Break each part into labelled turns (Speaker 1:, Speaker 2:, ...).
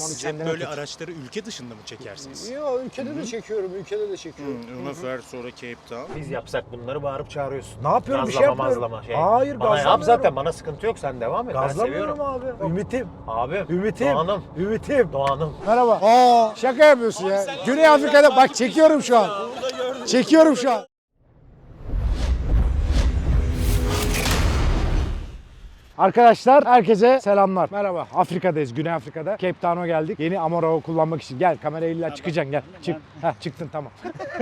Speaker 1: onu
Speaker 2: Siz hep
Speaker 1: kendine
Speaker 2: böyle
Speaker 1: tut.
Speaker 2: araçları ülke dışında mı çekersiniz?
Speaker 1: Yok ülkede de çekiyorum, ülkede de çekiyorum.
Speaker 2: Ünlüfer sonra Cape Town.
Speaker 3: Biz yapsak bunları bağırıp çağırıyorsun.
Speaker 1: Ne yapıyorum bir şey
Speaker 3: Gazlama
Speaker 1: yapmıyorum.
Speaker 3: mazlama şey.
Speaker 1: Hayır
Speaker 3: Bana yap
Speaker 1: gazlamıyorum.
Speaker 3: zaten bana sıkıntı yok sen devam et. Ben
Speaker 1: Gazlamıyorum
Speaker 3: seviyorum.
Speaker 1: abi. Ümitim.
Speaker 3: Abi.
Speaker 1: Ümitim.
Speaker 3: Doğanım.
Speaker 1: Ümitim.
Speaker 3: Doğanım.
Speaker 1: Merhaba. Aa, şaka yapıyorsun ya. Güney Afrika'da bak çekiyorum şu an. Çekiyorum şu an. Arkadaşlar herkese selamlar. Merhaba. Afrika'dayız. Güney Afrika'da. Cape Town'a geldik. Yeni Amarok'u kullanmak için. Gel kamerayı illa çıkacaksın gel. Çık. Heh, çıktın tamam.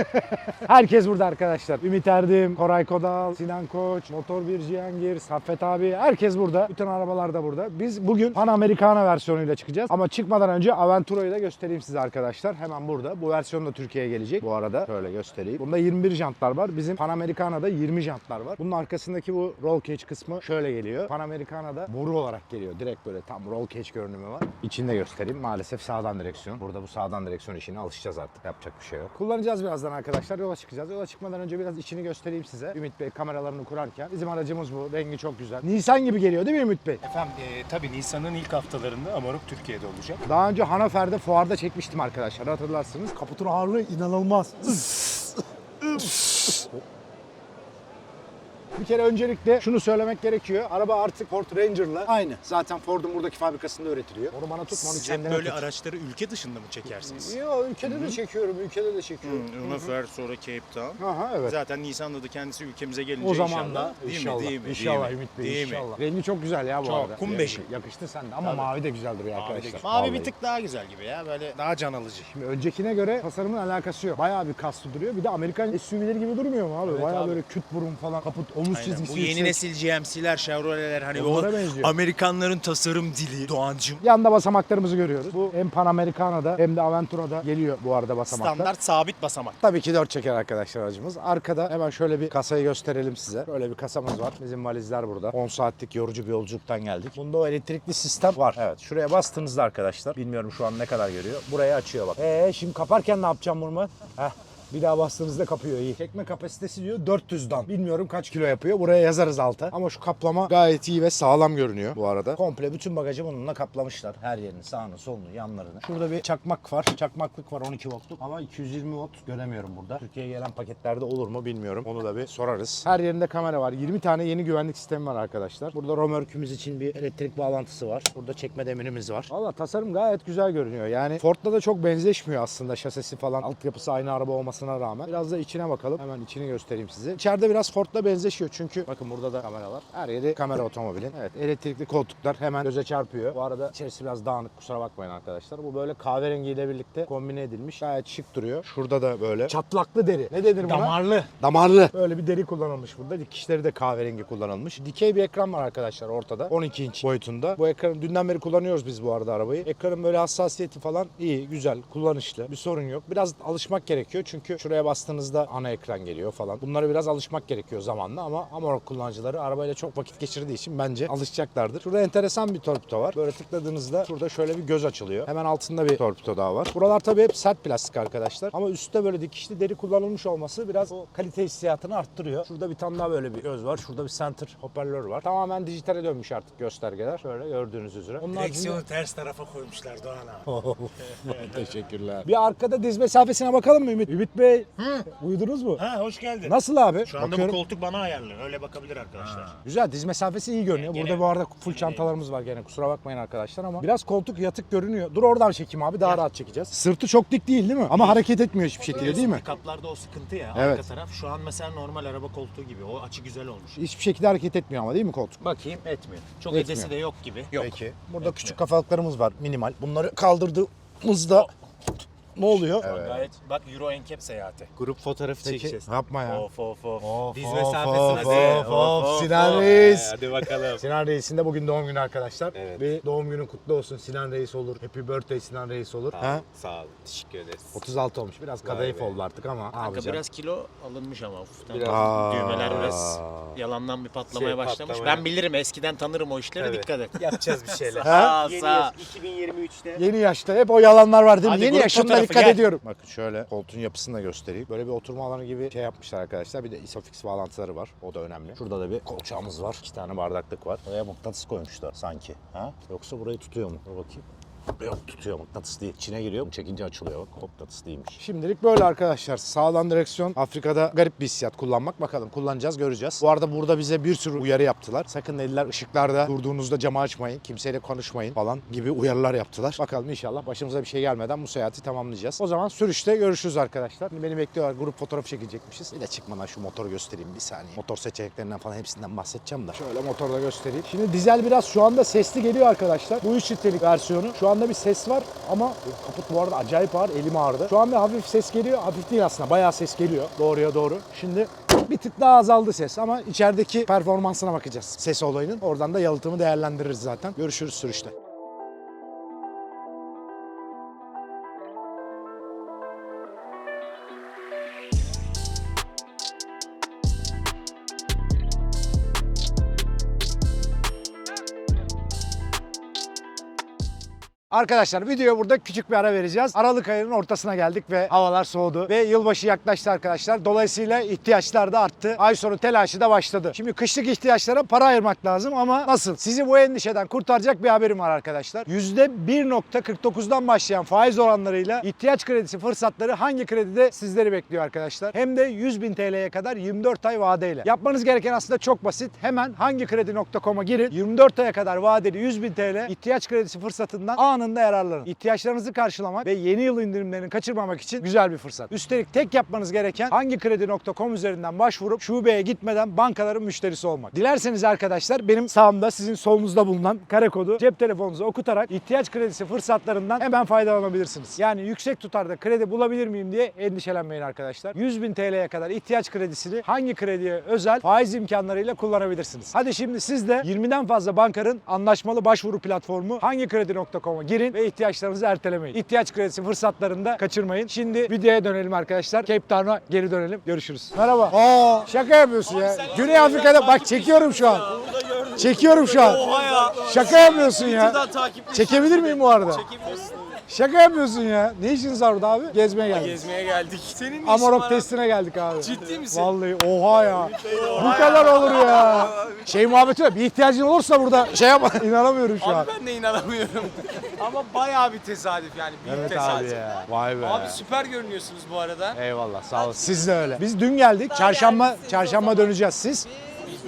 Speaker 1: Herkes burada arkadaşlar. Ümit Erdim, Koray Kodal, Sinan Koç, Motor Bir Cihangir, Saffet abi. Herkes burada. Bütün arabalar da burada. Biz bugün Pan Americana versiyonuyla çıkacağız. Ama çıkmadan önce Aventuro'yu da göstereyim size arkadaşlar. Hemen burada. Bu versiyon da Türkiye'ye gelecek. Bu arada şöyle göstereyim. Bunda 21 jantlar var. Bizim Pan Americana'da 20 jantlar var. Bunun arkasındaki bu roll cage kısmı şöyle geliyor. Pan Americana'da boru olarak geliyor. Direkt böyle tam roll cage görünümü var. İçinde göstereyim. Maalesef sağdan direksiyon. Burada bu sağdan direksiyon işine alışacağız artık. Yapacak bir şey yok. Kullanacağız birazdan arkadaşlar. Yola çıkacağız. Yola çıkmadan önce biraz içini göstereyim size. Ümit Bey kameralarını kurarken. Bizim aracımız bu. Rengi çok güzel. Nisan gibi geliyor değil mi Ümit Bey?
Speaker 4: Efendim e, tabii Nisan'ın ilk haftalarında Amarok Türkiye'de olacak.
Speaker 1: Daha önce Hanover'de fuarda çekmiştim arkadaşlar. Hatırlarsınız. Kaputun ağırlığı inanılmaz. Bir kere öncelikle şunu söylemek gerekiyor. Araba artık Ford Ranger'la aynı. Zaten Ford'un buradaki fabrikasında üretiliyor. Onu bana tutma, onu
Speaker 2: Siz hep
Speaker 1: kendine
Speaker 2: böyle
Speaker 1: tut.
Speaker 2: araçları ülke dışında mı çekersiniz?
Speaker 1: Yok ülkede de çekiyorum, ülkede de çekiyorum.
Speaker 2: Ünlüfer sonra Cape Town.
Speaker 1: Aha evet.
Speaker 2: Zaten Nisan'da da kendisi ülkemize gelince
Speaker 1: O zaman
Speaker 2: inşallah.
Speaker 1: da
Speaker 2: Değil
Speaker 1: inşallah,
Speaker 2: mi? Değil mi?
Speaker 1: inşallah
Speaker 2: Değil mi?
Speaker 1: Ümit Bey
Speaker 2: Değil mi?
Speaker 1: inşallah. Rengi çok güzel ya bu
Speaker 2: Çok,
Speaker 1: arada.
Speaker 2: kum beşi.
Speaker 1: Yakıştı sende ama mavi de güzel duruyor arkadaşlar.
Speaker 2: Mavi
Speaker 1: Vallahi.
Speaker 2: bir tık daha güzel gibi ya. Böyle daha can alıcı.
Speaker 1: Şimdi öncekine göre tasarımın alakası yok. Bayağı bir kaslı duruyor. Bir de Amerikan SUV'leri gibi durmuyor mu abi?
Speaker 2: Evet
Speaker 1: Bayağı
Speaker 2: abi.
Speaker 1: böyle küt burun falan, kaput, omuz
Speaker 2: Aynen.
Speaker 1: çizgisi
Speaker 2: Bu yeni
Speaker 1: yüksek.
Speaker 2: nesil GMC'ler, Chevrolet'ler hani
Speaker 1: Onlara
Speaker 2: o
Speaker 1: benziyor.
Speaker 2: Amerikanların tasarım dili. Doğancım.
Speaker 1: Yanda basamaklarımızı görüyoruz. Bu hem Pan Americana'da hem de Aventura'da geliyor bu arada basamaklar.
Speaker 2: Standart sabit basamak.
Speaker 1: Tabii ki dört çeker arkadaşlar aracımız. Arkada hemen şöyle bir kasayı gösterelim size. Böyle bir kasamız var. Bizim valizler burada. 10 saatlik yorucu bir yolculuktan geldik. Bunda o elektrikli sistem var. Evet. Şuraya bastığınızda arkadaşlar. Bilmiyorum şu an ne kadar görüyor. Burayı açıyor bak. Eee şimdi kaparken ne yapacağım bunu? Heh. Bir daha bastığınızda kapıyor iyi. Çekme kapasitesi diyor 400'dan. Bilmiyorum kaç kilo yapıyor. Buraya yazarız alta. Ama şu kaplama gayet iyi ve sağlam görünüyor bu arada. Komple bütün bagajı bununla kaplamışlar. Her yerini, sağını, solunu, yanlarını. Şurada bir çakmak var. Çakmaklık var 12 voltluk. Ama 220 volt göremiyorum burada. Türkiye'ye gelen paketlerde olur mu bilmiyorum. Onu da bir sorarız. Her yerinde kamera var. 20 tane yeni güvenlik sistemi var arkadaşlar. Burada romörkümüz için bir elektrik bağlantısı var. Burada çekme demirimiz var. Valla tasarım gayet güzel görünüyor. Yani Ford'la da çok benzeşmiyor aslında şasisi falan. Altyapısı aynı araba olmasına rağmen. Biraz da içine bakalım. Hemen içini göstereyim size. İçeride biraz Ford'la benzeşiyor çünkü bakın burada da kameralar. Her yeri kamera otomobilin. Evet elektrikli koltuklar hemen göze çarpıyor. Bu arada içerisi biraz dağınık kusura bakmayın arkadaşlar. Bu böyle kahverengiyle birlikte kombine edilmiş. Gayet şık duruyor. Şurada da böyle çatlaklı deri. Ne denir buna?
Speaker 2: Damarlı.
Speaker 1: Damarlı. Böyle bir deri kullanılmış burada. Dikişleri de kahverengi kullanılmış. Dikey bir ekran var arkadaşlar ortada. 12 inç boyutunda. Bu ekranı dünden beri kullanıyoruz biz bu arada arabayı. Ekranın böyle hassasiyeti falan iyi, güzel, kullanışlı. Bir sorun yok. Biraz alışmak gerekiyor çünkü şuraya bastığınızda ana ekran geliyor falan. Bunlara biraz alışmak gerekiyor zamanla ama Amarok kullanıcıları arabayla çok vakit geçirdiği için bence alışacaklardır. Şurada enteresan bir torpido var. Böyle tıkladığınızda şurada şöyle bir göz açılıyor. Hemen altında bir torpido daha var. Buralar tabii hep sert plastik arkadaşlar. Ama üstte böyle dikişli deri kullanılmış olması biraz o kalite hissiyatını arttırıyor. Şurada bir tane daha böyle bir göz var. Şurada bir center hoparlör var. Tamamen dijitale dönmüş artık göstergeler. Şöyle gördüğünüz üzere. Haricinde-
Speaker 2: Direksiyonu ters tarafa koymuşlar Doğan abi.
Speaker 1: Teşekkürler. Bir arkada diz mesafesine bakalım mı Ümit? Ümit Bey uyudunuz mu?
Speaker 2: Ha hoş geldin.
Speaker 1: Nasıl abi?
Speaker 2: Şu anda
Speaker 1: Bakıyorum.
Speaker 2: bu koltuk bana ayarlı. Öyle bakabilir arkadaşlar.
Speaker 1: Güzel diz mesafesi iyi görünüyor.
Speaker 2: Gene-
Speaker 1: Burada bu arada full çantalarımız var gene kusura bakmayın arkadaşlar ama biraz koltuk yatık görünüyor. Dur oradan çekeyim abi daha rahat çekeceğiz. Sırtı çok dik değil değil mi? Ama hareket etmiyor hiçbir şekilde değil mi?
Speaker 2: Kaplarda o sıkıntı ya.
Speaker 1: Evet.
Speaker 2: Arka taraf. Şu an mesela normal araba koltuğu gibi. O açı güzel olmuş.
Speaker 1: Hiçbir şekilde hareket etmiyor ama değil mi koltuk?
Speaker 2: Bakayım etmiyor. Çok
Speaker 1: Etmiyor.
Speaker 2: edesi de yok gibi. Yok.
Speaker 1: Peki. Burada küçük kafalıklarımız var minimal. Bunları kaldırdığımızda ne oluyor?
Speaker 2: An Gayet bak Euro NCAP seyahati. Grup fotoğrafı
Speaker 1: Peki,
Speaker 2: çekeceğiz.
Speaker 1: yapma ya.
Speaker 2: Of of of.
Speaker 1: Of,
Speaker 2: Diz
Speaker 1: of,
Speaker 2: mesafesine
Speaker 1: of,
Speaker 2: de.
Speaker 1: of, of. Sinan Reis.
Speaker 2: Hadi bakalım.
Speaker 1: Sinan Reis'in de bugün doğum günü arkadaşlar.
Speaker 2: Evet.
Speaker 1: Bir doğum günün kutlu olsun. Sinan Reis olur. Happy birthday Sinan Reis olur. Ha?
Speaker 2: Sağ ol. Teşekkür ederiz.
Speaker 1: 36 olmuş. Biraz kadayıf oldu artık ama.
Speaker 2: Kanka biraz kilo alınmış ama ufuktan.
Speaker 1: Aa.
Speaker 2: Düğmeler biraz yalandan bir patlamaya
Speaker 4: Şey,
Speaker 2: başlamış.
Speaker 4: patlamaya.
Speaker 2: Ben bilirim eskiden tanırım o işleri
Speaker 4: Tabii.
Speaker 2: dikkat et.
Speaker 4: Yapacağız bir şeyler.
Speaker 1: Ha?
Speaker 2: Sağ sağ.
Speaker 4: 2023'te
Speaker 1: Yeni yaşta hep o yalanlar var değil mi?
Speaker 2: Hadi
Speaker 1: Yeni yaşımda dikkat
Speaker 2: gel.
Speaker 1: ediyorum. Bakın şöyle koltuğun yapısını da göstereyim. Böyle bir oturma alanı gibi şey yapmışlar arkadaşlar. Bir de isofix bağlantıları var. O da önemli. Şurada da bir kolçağımız var. İki tane bardaklık var. Oraya mıknatıs koymuşlar sanki. Ha? Yoksa burayı tutuyor mu? Dur bakayım. Yok tutuyor mıknatıs değil. İçine giriyor. Çekince açılıyor bak. Mıknatıs değilmiş. Şimdilik böyle arkadaşlar. Sağdan direksiyon. Afrika'da garip bir hissiyat kullanmak. Bakalım kullanacağız göreceğiz. Bu arada burada bize bir sürü uyarı yaptılar. Sakın dediler ışıklarda durduğunuzda camı açmayın. Kimseyle konuşmayın falan gibi uyarılar yaptılar. Bakalım inşallah başımıza bir şey gelmeden bu seyahati tamamlayacağız. O zaman sürüşte görüşürüz arkadaşlar. Şimdi beni bekliyorlar. Grup fotoğraf çekecekmişiz. Bir de çıkmadan şu motoru göstereyim bir saniye. Motor seçeneklerinden falan hepsinden bahsedeceğim da. Şöyle motoru da göstereyim. Şimdi dizel biraz şu anda sesli geliyor arkadaşlar. Bu 3 litrelik versiyonu. Şu anda bir ses var ama kaput bu arada acayip ağır. Elim ağrıdı. Şu an bir hafif ses geliyor. Hafif değil aslında. Bayağı ses geliyor. Doğruya doğru. Şimdi bir tık daha azaldı ses ama içerideki performansına bakacağız. Ses olayının. Oradan da yalıtımı değerlendiririz zaten. Görüşürüz sürüşte. Arkadaşlar videoya burada küçük bir ara vereceğiz. Aralık ayının ortasına geldik ve havalar soğudu. Ve yılbaşı yaklaştı arkadaşlar. Dolayısıyla ihtiyaçlar da arttı. Ay sonu telaşı da başladı. Şimdi kışlık ihtiyaçlara para ayırmak lazım ama nasıl? Sizi bu endişeden kurtaracak bir haberim var arkadaşlar. %1.49'dan başlayan faiz oranlarıyla ihtiyaç kredisi fırsatları hangi kredide sizleri bekliyor arkadaşlar? Hem de 100 bin TL'ye kadar 24 ay vadeyle. Yapmanız gereken aslında çok basit. Hemen hangikredi.com'a girin. 24 aya kadar vadeli 100 bin TL ihtiyaç kredisi fırsatından anında yararlanın. İhtiyaçlarınızı karşılamak ve yeni yıl indirimlerini kaçırmamak için güzel bir fırsat. Üstelik tek yapmanız gereken hangikredi.com üzerinden başvurup şubeye gitmeden bankaların müşterisi olmak. Dilerseniz arkadaşlar benim sağımda sizin solunuzda bulunan kare kodu cep telefonunuza okutarak ihtiyaç kredisi fırsatlarından hemen faydalanabilirsiniz. Yani yüksek tutarda kredi bulabilir miyim diye endişelenmeyin arkadaşlar. 100 bin TL'ye kadar ihtiyaç kredisini hangi krediye özel faiz imkanlarıyla kullanabilirsiniz. Hadi şimdi siz de 20'den fazla bankanın anlaşmalı başvuru platformu hangikredi.com'a girin ve ihtiyaçlarınızı ertelemeyin. İhtiyaç kredisi fırsatlarını da kaçırmayın. Şimdi videoya dönelim arkadaşlar. Cape Town'a geri dönelim. Görüşürüz. Merhaba. Aa, şaka yapıyorsun ya. Güney Afrika'da bak çekiyorum şu an. Çekiyorum şu an. Şaka yapıyorsun ya. Çekebilir miyim bu arada? Şaka yapıyorsun ya. Ne işiniz var burada abi? Gezmeye geldik.
Speaker 4: Gezmeye geldik. Senin ne işin
Speaker 5: Amarok
Speaker 4: var
Speaker 5: testine geldik abi.
Speaker 4: Ciddi misin?
Speaker 5: Vallahi oha ya. Bu kadar olur ya. Şey muhabbeti var. Bir ihtiyacın olursa burada şey yapma. İnanamıyorum şu an.
Speaker 4: Abi ben de inanamıyorum. Ama bayağı bir tesadüf yani. Büyük
Speaker 5: Evet
Speaker 4: tesadüf.
Speaker 5: abi ya. Vay be.
Speaker 4: Abi süper görünüyorsunuz bu arada.
Speaker 5: Eyvallah sağ olun. Siz de öyle. Biz dün geldik. Çarşamba çarşamba döneceğiz siz.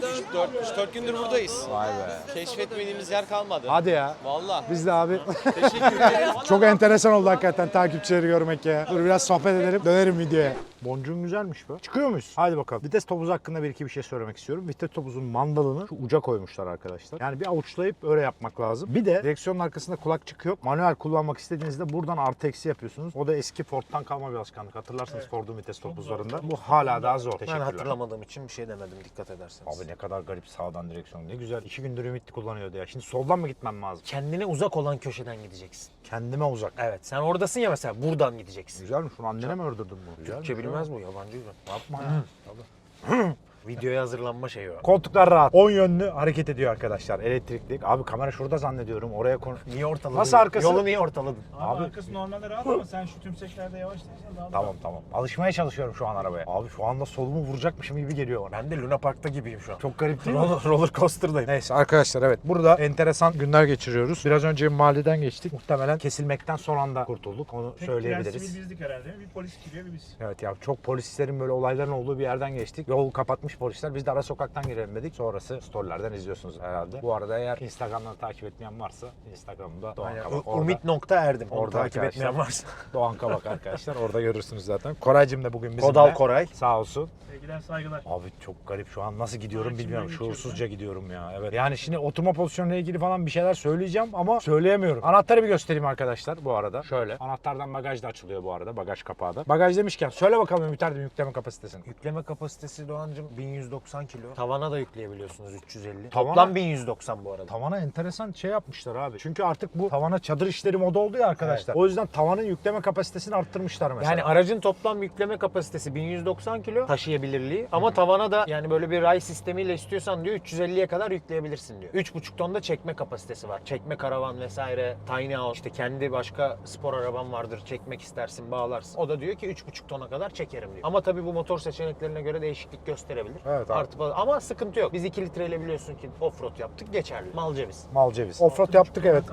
Speaker 4: Biz 4, 4 gündür buradayız.
Speaker 5: Vay be.
Speaker 4: Keşfetmediğimiz yer kalmadı.
Speaker 5: Hadi ya.
Speaker 4: Vallahi.
Speaker 5: Biz de abi.
Speaker 4: Teşekkür ederim.
Speaker 5: Çok enteresan oldu hakikaten takipçileri görmek ya. Dur biraz sohbet edelim. Dönerim videoya. Boncuğun güzelmiş bu. Çıkıyor muyuz? Hadi bakalım. Vites topuzu hakkında bir iki bir şey söylemek istiyorum. Vites topuzun mandalını şu uca koymuşlar arkadaşlar. Yani bir avuçlayıp öyle yapmak lazım. Bir de direksiyonun arkasında kulakçık yok. Manuel kullanmak istediğinizde buradan artı eksi yapıyorsunuz. O da eski Ford'tan kalma bir alışkanlık. Hatırlarsınız Ford'un vites topuzlarında. Bu hala daha zor.
Speaker 2: Ben hatırlamadığım için bir şey demedim dikkat ederseniz.
Speaker 5: Abi ne kadar garip sağdan direksiyon. Ne güzel. İki gündür ümitli kullanıyordu ya. Şimdi soldan mı gitmem lazım?
Speaker 2: Kendine uzak olan köşeden gideceksin.
Speaker 5: Kendime uzak.
Speaker 2: Evet sen oradasın ya mesela buradan gideceksin.
Speaker 5: Güzelmiş. Şunu annene mi ördürdün bu? Güzel.
Speaker 2: Türkçe bilmez bu yabancı mı?
Speaker 5: Yapma ya. Tabii.
Speaker 2: Videoya hazırlanma şeyi o.
Speaker 5: Koltuklar rahat. 10 yönlü hareket ediyor arkadaşlar. Elektrikli. Abi kamera şurada zannediyorum. Oraya konu...
Speaker 2: Niye ortaladın?
Speaker 5: Nasıl arkası?
Speaker 2: Yolu niye ortaladın?
Speaker 6: Abi,
Speaker 5: Abi-
Speaker 6: arkası normalde rahat ama sen şu tümseklerde yavaş değilsen daha da
Speaker 5: Tamam tamam. Alışmaya çalışıyorum şu an arabaya. Abi şu anda solumu vuracakmışım gibi geliyor bana.
Speaker 2: Ben de Luna Park'ta gibiyim şu an.
Speaker 5: Çok garip değil mi?
Speaker 2: roller, roller coaster'dayım.
Speaker 5: Neyse arkadaşlar evet burada enteresan günler geçiriyoruz. Biraz önce mahalleden geçtik. Muhtemelen kesilmekten son anda kurtulduk. Onu
Speaker 6: Tek
Speaker 5: söyleyebiliriz.
Speaker 6: prensibin bizdik herhalde. Bir polis giriyor bir biz.
Speaker 5: Evet ya çok polislerin böyle olayların olduğu bir yerden geçtik. Yol kapatmış polisler. Biz de ara sokaktan girelim dedik. Sonrası storylerden izliyorsunuz herhalde. Bu arada eğer Instagram'dan takip etmeyen varsa Instagram'da Doğan
Speaker 2: Aynen.
Speaker 5: Kabak. Orada,
Speaker 2: Umit nokta erdim. Onu
Speaker 5: Orada
Speaker 2: takip etmeyen varsa.
Speaker 5: Doğan Kabak arkadaşlar. Orada görürsünüz zaten. Koraycığım da bugün bizimle.
Speaker 2: Kodal Koray.
Speaker 5: Sağ olsun.
Speaker 6: Sevgiler saygılar.
Speaker 5: Abi çok garip şu an nasıl gidiyorum
Speaker 6: Ay,
Speaker 5: bilmiyorum. Şuursuzca gidiyorum ya. Evet. Yani şimdi oturma pozisyonuyla ilgili falan bir şeyler söyleyeceğim ama söyleyemiyorum. Anahtarı bir göstereyim arkadaşlar bu arada. Şöyle. Anahtardan bagaj da açılıyor bu arada. Bagaj kapağı da. Bagaj demişken söyle bakalım Ümit Erdem yükleme kapasitesini.
Speaker 2: Yükleme kapasitesi Doğancım 1190 kilo. Tavana da yükleyebiliyorsunuz 350.
Speaker 5: Tavana-
Speaker 2: Toplam 1190 bu arada.
Speaker 5: Tavana enteresan şey yapmışlar abi. Çünkü artık bu tavana çadır işleri moda oldu ya arkadaşlar. O yüzden tavanın yükleme kapasitesini arttırmışlar mesela.
Speaker 2: Yani aracın toplam yükleme kapasitesi 1190 kilo taşıyabilirliği ama tavana da yani böyle bir ray sistemiyle istiyorsan diyor 350'ye kadar yükleyebilirsin diyor. 3,5 tonda çekme kapasitesi var. Çekme karavan vesaire, tiny house işte kendi başka spor araban vardır çekmek istersin bağlarsın. O da diyor ki 3,5 tona kadar çekerim diyor. Ama tabii bu motor seçeneklerine göre değişiklik gösterebilir.
Speaker 5: Evet abi.
Speaker 2: Artı bazı- ama sıkıntı yok. Biz 2 litreyle biliyorsun ki offroad yaptık geçerli. Mal ceviz.
Speaker 5: Mal ceviz. Offroad yaptık evet.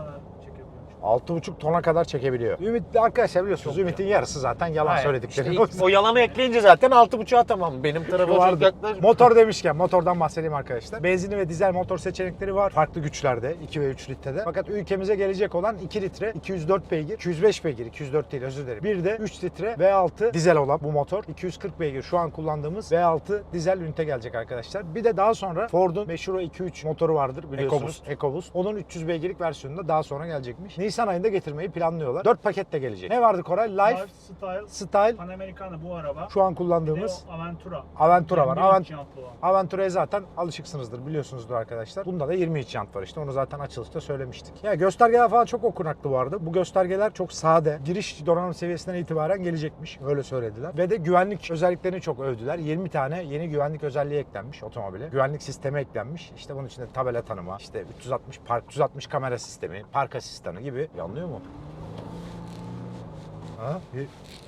Speaker 6: Kadar çekebiliyormuş.
Speaker 1: 6,5 tona kadar çekebiliyor. Ümit arkadaşlar biliyorsunuz Ümit'in yarısı zaten yalan
Speaker 2: Hayır,
Speaker 1: söyledikleri.
Speaker 2: işte o yalanı ekleyince zaten 6.5'a tamam. Benim tarafa çok
Speaker 1: vardı. Motor demişken motordan bahsedeyim arkadaşlar. Benzinli ve dizel motor seçenekleri var. Farklı güçlerde 2 ve 3 litrede. Fakat ülkemize gelecek olan 2 litre 204 beygir, 205 beygir, 204 değil özür dilerim. Bir de 3 litre V6 dizel olan bu motor 240 beygir şu an kullandığımız V6 dizel ünite gelecek arkadaşlar. Bir de daha sonra Ford'un meşhur o 2.3 motoru vardır biliyorsunuz. EcoBoost. Onun 300 beygirlik versiyonunda daha sonra gelecekmiş. Nisan ayında getirmeyi planlıyorlar. 4 paket de gelecek. Ne vardı Koray? Life,
Speaker 7: Life Style
Speaker 1: Style,
Speaker 7: Panamericana bu araba.
Speaker 1: şu an kullandığımız
Speaker 7: Aventura.
Speaker 1: Aventura var.
Speaker 7: 21
Speaker 1: Avant-
Speaker 7: inç jantlı olan.
Speaker 1: Aventura'ya zaten alışıksınızdır, biliyorsunuzdur arkadaşlar. Bunda da 20 inç jant var işte. Onu zaten açılışta söylemiştik. Ya göstergeler falan çok okunaklı arada. Bu göstergeler çok sade. Giriş donanım seviyesinden itibaren gelecekmiş. Öyle söylediler. Ve de güvenlik özelliklerini çok övdüler. 20 tane yeni güvenlik özelliği eklenmiş otomobile. Güvenlik sistemi eklenmiş. İşte bunun içinde tabela tanıma, işte 360 park 360 kamera sistemi, park asistanı gibi. Yanlıyor mu? Ha?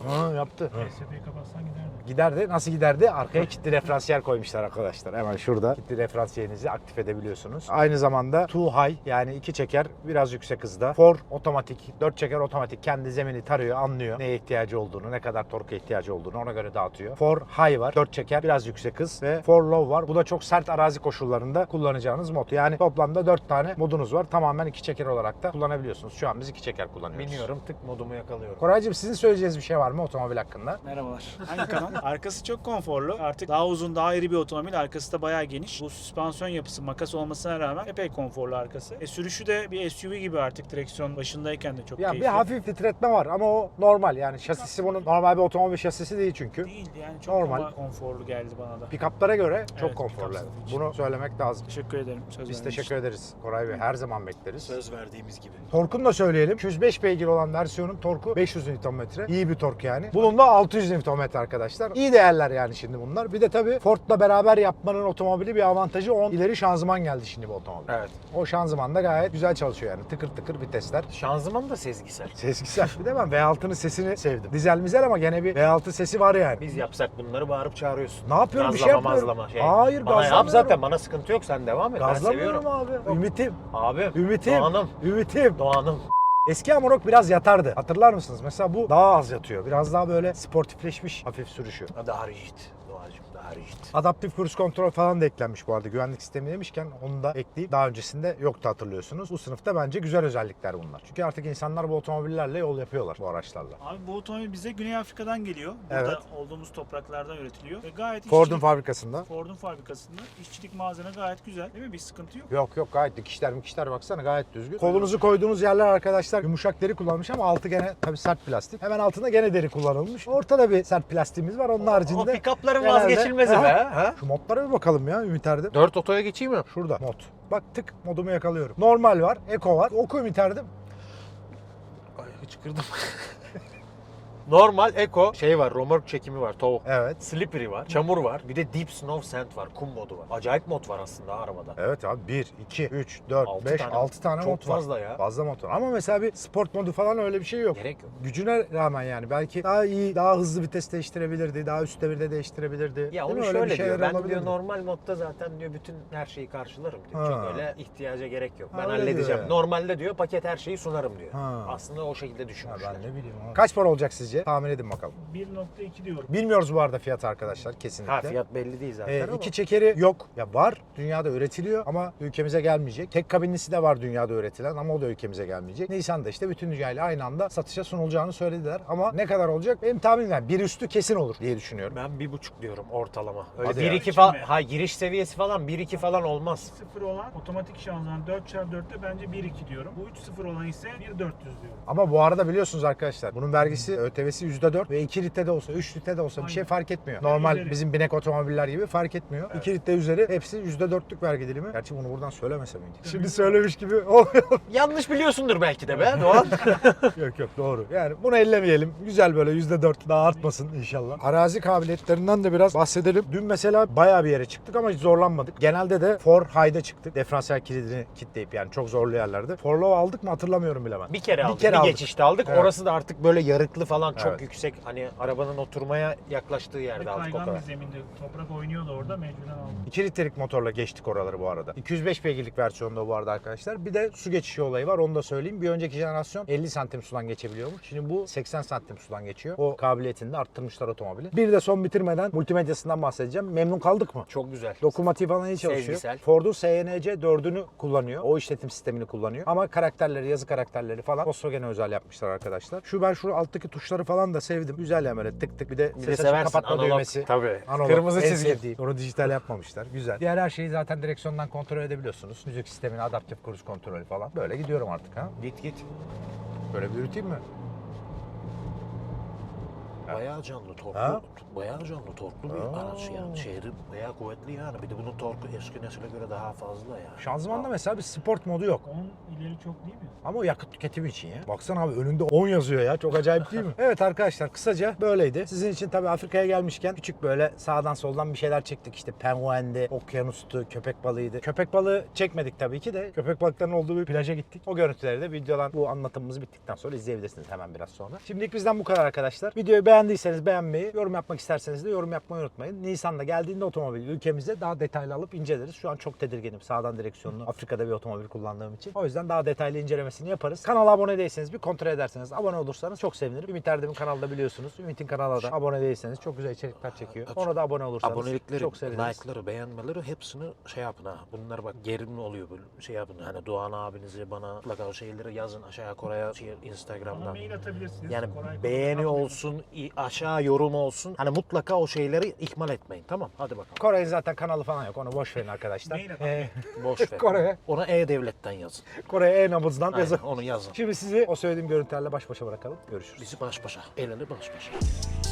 Speaker 1: Ha, yaptı.
Speaker 7: PSP'yi kapatsan giderdi.
Speaker 1: Giderdi. Nasıl giderdi? Arkaya kilitli referansiyel koymuşlar arkadaşlar. Hemen şurada kilitli referansiyelinizi aktif edebiliyorsunuz. Aynı zamanda two high yani iki çeker biraz yüksek hızda. Four otomatik, dört çeker otomatik. Kendi zemini tarıyor, anlıyor. Neye ihtiyacı olduğunu, ne kadar torka ihtiyacı olduğunu ona göre dağıtıyor. Four high var. Dört çeker biraz yüksek hız ve four low var. Bu da çok sert arazi koşullarında kullanacağınız mod. Yani toplamda dört tane modunuz var. Tamamen iki çeker olarak da kullanabiliyorsunuz. Şu an biz iki çeker kullanıyoruz.
Speaker 2: Biniyorum tık modumu yakalıyorum.
Speaker 1: Koraycığım sizin söyleyeceğiniz bir şey var mı otomobil hakkında?
Speaker 6: Merhabalar. Hangi kanal? Arkası çok konforlu. Artık daha uzun, daha iri bir otomobil. Arkası da bayağı geniş. Bu süspansiyon yapısı makas olmasına rağmen epey konforlu arkası. E, sürüşü de bir SUV gibi artık direksiyon başındayken de çok
Speaker 1: Ya
Speaker 6: keyifli.
Speaker 1: bir hafif titretme var ama o normal yani şasisi bunun normal bir otomobil şasisi değil çünkü.
Speaker 6: Değil yani çok
Speaker 1: Normal.
Speaker 6: konforlu geldi bana da.
Speaker 1: Pickup'lara göre çok
Speaker 6: Evet,
Speaker 1: konforlu. Bunu söylemek lazım.
Speaker 6: Teşekkür ederim. Söz
Speaker 1: Biz teşekkür ederiz Koray Bey. Her zaman bekleriz.
Speaker 6: Söz verdiğimiz gibi.
Speaker 1: Torkunu da söyleyelim. 205 beygir olan versiyonun torku 500 Nm. İyi bir tork yani. Bunun da 600 Nm arkadaşlar. İyi değerler yani şimdi bunlar. Bir de tabii Ford'la beraber yapmanın otomobili bir avantajı 10 ileri şanzıman geldi şimdi bu otomobil.
Speaker 2: Evet.
Speaker 1: O şanzıman da gayet güzel çalışıyor yani. Tıkır tıkır vitesler.
Speaker 2: Şanzıman da sezgisel.
Speaker 1: Sesgisel. Bir de ben V6'nın sesini sevdim. Dizel mizel ama gene bir V6 sesi var yani.
Speaker 2: Biz yapsak bunları bağırıp çağırıyorsun.
Speaker 1: Ne yapıyorum? Bir şey
Speaker 2: Gazlama
Speaker 1: yapmıyorum.
Speaker 2: mazlama şey.
Speaker 1: Hayır,
Speaker 2: Bana yap zaten bana sıkıntı yok sen devam et. Ben
Speaker 1: Gazlamıyorum
Speaker 2: seviyorum.
Speaker 1: abi. Ümitim.
Speaker 2: Abim.
Speaker 1: Ümitim.
Speaker 2: Doğanım.
Speaker 1: Ümitim.
Speaker 2: Doğanım.
Speaker 1: Eski Amarok biraz yatardı. Hatırlar mısınız? Mesela bu daha az yatıyor. Biraz daha böyle sportifleşmiş hafif sürüşü.
Speaker 2: Daha rigid. Rigid.
Speaker 1: Adaptif cruise kontrol falan da eklenmiş bu arada. Güvenlik sistemi demişken onu da ekleyip daha öncesinde yoktu hatırlıyorsunuz. Bu sınıfta bence güzel özellikler bunlar. Çünkü artık insanlar bu otomobillerle yol yapıyorlar bu araçlarla.
Speaker 6: Abi bu otomobil bize Güney Afrika'dan geliyor. Burada
Speaker 1: Evet.
Speaker 6: olduğumuz topraklardan üretiliyor. Ve gayet
Speaker 1: Ford'un
Speaker 6: işçilik-
Speaker 1: fabrikasında.
Speaker 6: Ford'un fabrikasında. işçilik malzeme gayet güzel. Değil mi? Bir sıkıntı yok.
Speaker 1: Yok yok gayet dikişler mikişler baksana gayet düzgün. Kolunuzu koyduğunuz yerler arkadaşlar yumuşak deri kullanmış ama altı gene tabii sert plastik. Hemen altında gene deri kullanılmış. Ortada bir sert plastiğimiz var onun haricinde.
Speaker 2: O pick-up'ların
Speaker 1: genelde-
Speaker 2: vazgeçilmezi
Speaker 1: Ha?
Speaker 2: be. Ha?
Speaker 1: Şu modlara bir bakalım ya Ümit Erdem.
Speaker 2: 4 otoya geçeyim mi?
Speaker 1: Şurada mod. Bak tık modumu yakalıyorum. Normal var, eko var. Oku Ümit Erdem.
Speaker 2: Ay hıçkırdım. Normal Eco şey var, romork çekimi var, tavuk.
Speaker 1: Evet.
Speaker 2: Slippery var, çamur var. Bir de Deep Snow Sand var, kum modu var. Acayip mod var aslında ha arabada.
Speaker 1: Evet abi 1, 2, 3, 4,
Speaker 2: Altı
Speaker 1: 5,
Speaker 2: tane.
Speaker 1: 6 tane
Speaker 2: Çok
Speaker 1: mod var.
Speaker 2: fazla ya.
Speaker 1: Fazla mod var. Ama mesela bir sport modu falan öyle bir şey yok.
Speaker 2: Gerek yok.
Speaker 1: Gücüne rağmen yani belki daha iyi, daha hızlı vites değiştirebilirdi, daha üst devirde değiştirebilirdi.
Speaker 2: Ya
Speaker 1: Değil
Speaker 2: onu?
Speaker 1: Öyle bir
Speaker 2: şöyle
Speaker 1: şeyler
Speaker 2: diyor. Ben
Speaker 1: olabilirdi.
Speaker 2: diyor normal modda zaten diyor bütün her şeyi karşılarım diyor.
Speaker 1: Ha.
Speaker 2: Çok öyle ihtiyaca gerek yok.
Speaker 1: Ha,
Speaker 2: Ben
Speaker 1: öyle
Speaker 2: halledeceğim.
Speaker 1: diyor yani.
Speaker 2: Normalde diyor paket her şeyi sunarım diyor.
Speaker 1: Ha.
Speaker 2: Aslında o şekilde
Speaker 1: Ya
Speaker 2: düşünmüşler.
Speaker 1: ben ne bileyim abi. Kaç para olacak sizce? Tahmin edin bakalım.
Speaker 7: 1.2 diyorum.
Speaker 1: Bilmiyoruz bu arada fiyatı arkadaşlar kesinlikle.
Speaker 2: Ha fiyat belli değil zaten
Speaker 1: Ee,
Speaker 2: ama.
Speaker 1: iki çekeri yok. Ya var. Dünyada üretiliyor ama ülkemize gelmeyecek. Tek kabinlisi de var dünyada üretilen ama o da ülkemize gelmeyecek. Nisan'da işte bütün dünyayla aynı anda satışa sunulacağını söylediler. Ama ne kadar olacak? Benim tahminim yani bir üstü kesin olur diye düşünüyorum.
Speaker 2: Ben bir buçuk diyorum ortalama. Öyle
Speaker 1: Hadi
Speaker 2: bir
Speaker 1: ya.
Speaker 2: iki falan.
Speaker 7: İçin mi?
Speaker 2: Ha giriş seviyesi falan bir iki falan olmaz.
Speaker 7: 0 olan otomatik şanzıman 4x4'te bence 1.2 diyorum. Bu 3.0 olan ise 1.400 diyorum.
Speaker 1: Ama bu arada biliyorsunuz arkadaşlar bunun vergisi ÖTV'si %4 ve 2 litre de olsa 3 litre de olsa bir şey
Speaker 7: Aynen.
Speaker 1: fark etmiyor. Normal
Speaker 7: üzeri.
Speaker 1: bizim binek otomobiller gibi fark etmiyor. 2 litre üzeri hepsi %4'lük vergi dilimi. Gerçi bunu buradan söylemese miydik? Şimdi söylemiş gibi.
Speaker 2: Yanlış biliyorsundur belki de be Doğan.
Speaker 1: yok yok doğru. Yani bunu ellemeyelim. Güzel böyle %4 daha artmasın inşallah. Arazi kabiliyetlerinden de biraz bahsedelim. Dün mesela bayağı bir yere çıktık ama hiç zorlanmadık. Genelde de for high'da çıktık. Diferansiyel kilidini kilitleyip yani çok zorlu yerlerde. For low aldık mı hatırlamıyorum bile ben.
Speaker 2: bir kere aldık. Bir,
Speaker 1: kere aldık.
Speaker 2: geçişte aldık.
Speaker 1: Evet.
Speaker 2: Orası da artık böyle yarıklı falan
Speaker 8: falan çok
Speaker 1: Evet.
Speaker 8: yüksek. Hani arabanın oturmaya yaklaştığı yerde aldık o
Speaker 6: kaygan bir
Speaker 8: kadar.
Speaker 6: zeminde toprak oynuyordu orada mecburen aldım.
Speaker 1: 2 litrelik motorla geçtik oraları bu arada. 205 beygirlik versiyonda bu arada arkadaşlar. Bir de su geçişi olayı var onu da söyleyeyim. Bir önceki jenerasyon 50 santim sudan geçebiliyormuş. Şimdi bu 80 santim sudan geçiyor. O kabiliyetini de arttırmışlar otomobili. Bir de son bitirmeden multimedyasından bahsedeceğim. Memnun kaldık mı?
Speaker 8: Çok güzel.
Speaker 1: Dokunmatik falan iyi çalışıyor.
Speaker 8: Sezgisel.
Speaker 1: Ford'un SYNC 4'ünü kullanıyor. O işletim sistemini kullanıyor. Ama karakterleri, yazı karakterleri falan Volkswagen'e özel yapmışlar arkadaşlar. Şu ben şu alttaki tuşları falan da sevdim. Güzel böyle tık tık. Bir de
Speaker 8: Bir de
Speaker 1: ses açıp
Speaker 8: seversin
Speaker 1: kapatma
Speaker 8: analog.
Speaker 1: düğmesi.
Speaker 8: Tabii.
Speaker 1: Analog.
Speaker 8: Kırmızı
Speaker 1: En
Speaker 8: çizgi.
Speaker 1: sevdiğim. Onu dijital yapmamışlar. Güzel. Diğer her şeyi zaten direksiyondan kontrol edebiliyorsunuz. Müzik sistemini, adaptif cruise kontrolü falan. Böyle gidiyorum artık ha.
Speaker 8: Git git.
Speaker 1: Böyle bir yürüteyim mi?
Speaker 2: Bayağı canlı torklu,
Speaker 1: Ha?
Speaker 2: bayağı canlı torklu bir
Speaker 1: Aa.
Speaker 2: araç yani. Şehri bayağı kuvvetli yani. Bir de bunun torku eski nesile göre daha fazla yani.
Speaker 1: Şanzımanda mesela bir sport modu yok.
Speaker 6: 10 ileri çok değil mi?
Speaker 1: Ama o yakıt tüketimi için ya. Baksana abi önünde 10 yazıyor ya. Çok acayip değil mi? evet arkadaşlar kısaca böyleydi. Sizin için tabii Afrika'ya gelmişken küçük böyle sağdan soldan bir şeyler çektik. İşte penguendi, okyanustu, köpek balığıydı. Köpek balığı çekmedik tabii ki de. Köpek balıklarının olduğu bir plaja gittik. O görüntüleri de videodan bu anlatımımız bittikten sonra izleyebilirsiniz hemen biraz sonra. Şimdilik bizden bu kadar arkadaşlar. Videoyu beğendiyseniz beğenmeyi, yorum yapmak isterseniz de yorum yapmayı unutmayın. Nisan'da geldiğinde otomobil ülkemize daha detaylı alıp inceleriz. Şu an çok tedirginim sağdan direksiyonlu Afrika'da bir otomobil kullandığım için. O yüzden daha detaylı incelemesini yaparız. Kanala abone değilseniz bir kontrol ederseniz abone olursanız çok sevinirim. Ümit Erdem'in kanalda biliyorsunuz. Ümit'in kanalına da abone değilseniz çok güzel içerikler çekiyor. Ona da abone olursanız
Speaker 2: Abonelikleri,
Speaker 1: çok seviniriz.
Speaker 2: like'ları, beğenmeleri hepsini şey yapın ha. Bunlar bak gerilimli oluyor böyle şey yapın. Hani Doğan abinizi bana mutlaka o şeyleri yazın aşağıya Koray'a şey,
Speaker 6: Bana
Speaker 2: Instagram'dan.
Speaker 6: mail atabilirsiniz.
Speaker 2: Yani
Speaker 6: Koray
Speaker 2: beğeni
Speaker 6: Koray-
Speaker 2: olsun, i- aşağı yorum olsun. Hani mutlaka o şeyleri ihmal etmeyin. Tamam hadi bakalım.
Speaker 1: Koray'ın zaten kanalı falan yok. Onu boş verin arkadaşlar.
Speaker 6: Atın.
Speaker 1: Ee,
Speaker 2: Boş ver.
Speaker 1: Kore'ye.
Speaker 2: Ona E-Devlet'ten yazın.
Speaker 1: Kore'ye e-nabızdan
Speaker 2: Aynen,
Speaker 1: yazın.
Speaker 2: onu yazın.
Speaker 1: Şimdi sizi o söylediğim görüntülerle baş başa bırakalım. Görüşürüz.
Speaker 2: Bizi baş başa. El ele baş başa.